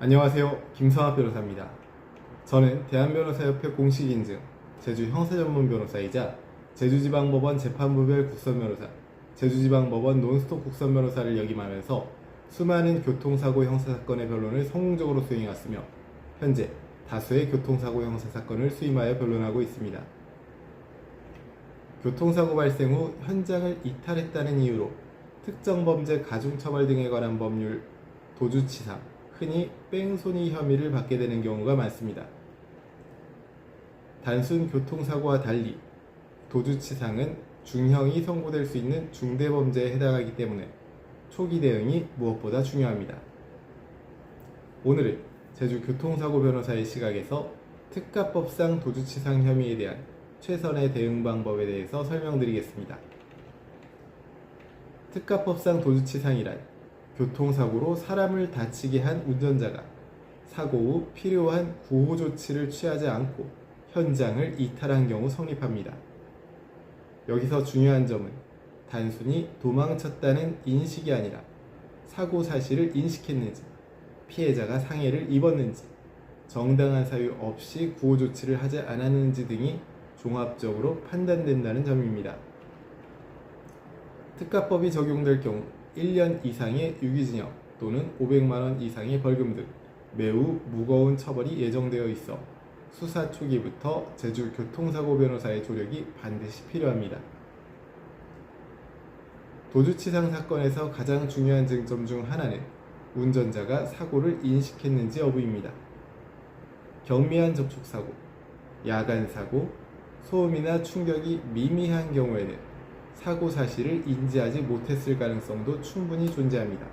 안녕하세요. 김성학 변호사입니다. 저는 대한변호사협회 공식 인증 제주 형사전문 변호사이자 제주지방법원 재판부별 국선변호사, 제주지방법원 논스톱 국선변호사를 역임하면서 수많은 교통사고 형사사건의 변론을 성공적으로 수행해왔으며 현재 다수의 교통사고 형사사건을 수임하여 변론하고 있습니다. 교통사고 발생 후 현장을 이탈했다는 이유로 특정 범죄 가중처벌 등에 관한 법률 도주치상, 흔히 뺑소니 혐의를 받게 되는 경우가 많습니다. 단순 교통사고와 달리 도주치상은 중형이 선고될 수 있는 중대범죄에 해당하기 때문에 초기 대응이 무엇보다 중요합니다. 오늘은 제주 교통사고 변호사의 시각에서 특가법상 도주치상 혐의에 대한 최선의 대응 방법에 대해서 설명드리겠습니다. 특가법상 도주치상이란 교통사고로 사람을 다치게 한 운전자가 사고 후 필요한 구호 조치를 취하지 않고 현장을 이탈한 경우 성립합니다. 여기서 중요한 점은 단순히 도망쳤다는 인식이 아니라 사고 사실을 인식했는지, 피해자가 상해를 입었는지, 정당한 사유 없이 구호 조치를 하지 않았는지 등이 종합적으로 판단된다는 점입니다. 특가법이 적용될 경우 1년 이상의 유기징역 또는 500만 원 이상의 벌금 등 매우 무거운 처벌이 예정되어 있어 수사 초기부터 제주 교통사고 변호사의 조력이 반드시 필요합니다. 도주치상 사건에서 가장 중요한 쟁점 중 하나는 운전자가 사고를 인식했는지 여부입니다. 경미한 접촉사고, 야간사고, 소음이나 충격이 미미한 경우에는 사고 사실을 인지하지 못했을 가능성도 충분히 존재합니다.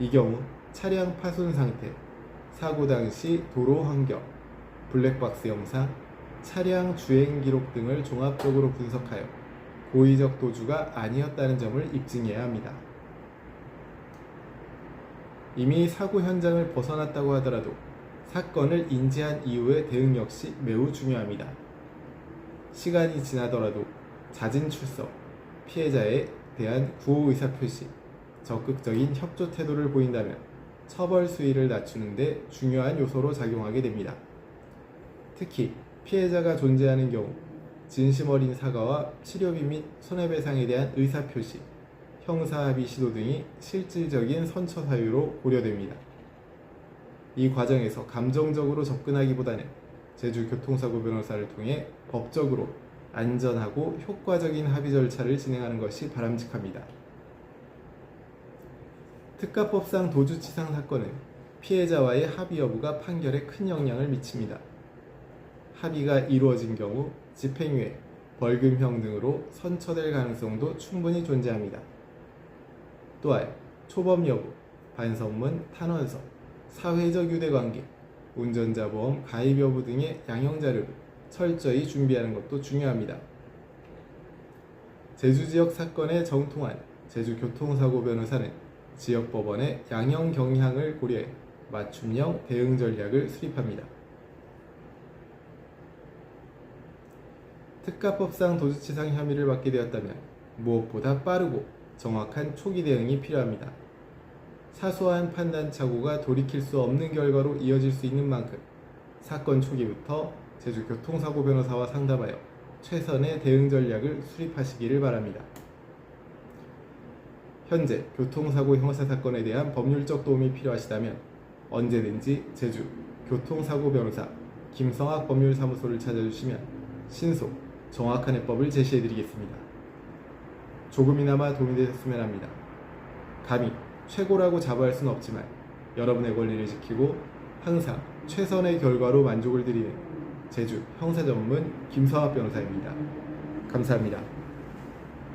이 경우 차량 파손 상태, 사고 당시 도로 환경, 블랙박스 영상, 차량 주행 기록 등을 종합적으로 분석하여 고의적 도주가 아니었다는 점을 입증해야 합니다. 이미 사고 현장을 벗어났다고 하더라도 사건을 인지한 이후의 대응 역시 매우 중요합니다. 시간이 지나더라도 잦은 출석, 피해자에 대한 구호 의사 표시, 적극적인 협조 태도를 보인다면 처벌 수위를 낮추는데 중요한 요소로 작용하게 됩니다. 특히 피해자가 존재하는 경우 진심 어린 사과와 치료비 및 손해배상에 대한 의사 표시, 형사합의 시도 등이 실질적인 선처 사유로 고려됩니다. 이 과정에서 감정적으로 접근하기보다는 제주 교통사고 변호사를 통해 법적으로 안전하고 효과적인 합의 절차를 진행하는 것이 바람직합니다. 특가법상 도주치상 사건은 피해자와의 합의 여부가 판결에 큰 영향을 미칩니다. 합의가 이루어진 경우 집행유예, 벌금형 등으로 선처될 가능성도 충분히 존재합니다. 또한 초범 여부, 반성문, 탄원서, 사회적 유대관계, 운전자 보험 가입 여부 등의 양형 자료를 철저히 준비하는 것도 중요합니다. 제주 지역 사건에 정통한 제주 교통사고 변호사는 지역 법원의 양형 경향을 고려해 맞춤형 대응 전략을 수립합니다. 특가법상 도주치상 혐의를 받게 되었다면 무엇보다 빠르고 정확한 초기 대응이 필요합니다. 사소한 판단 착오가 돌이킬 수 없는 결과로 이어질 수 있는 만큼 사건 초기부터 제주 교통사고 변호사와 상담하여 최선의 대응 전략을 수립하시기를 바랍니다. 현재 교통사고 형사 사건에 대한 법률적 도움이 필요하시다면 언제든지 제주 교통사고 변호사 김성학 법률사무소를 찾아주시면 신속, 정확한 해법을 제시해드리겠습니다. 조금이나마 도움이 되셨으면 합니다. 감히 최고라고 자부할 수는 없지만 여러분의 권리를 지키고 항상 최선의 결과로 만족을 드리는 제주 형사 전문 김성학 변호사입니다. 감사합니다.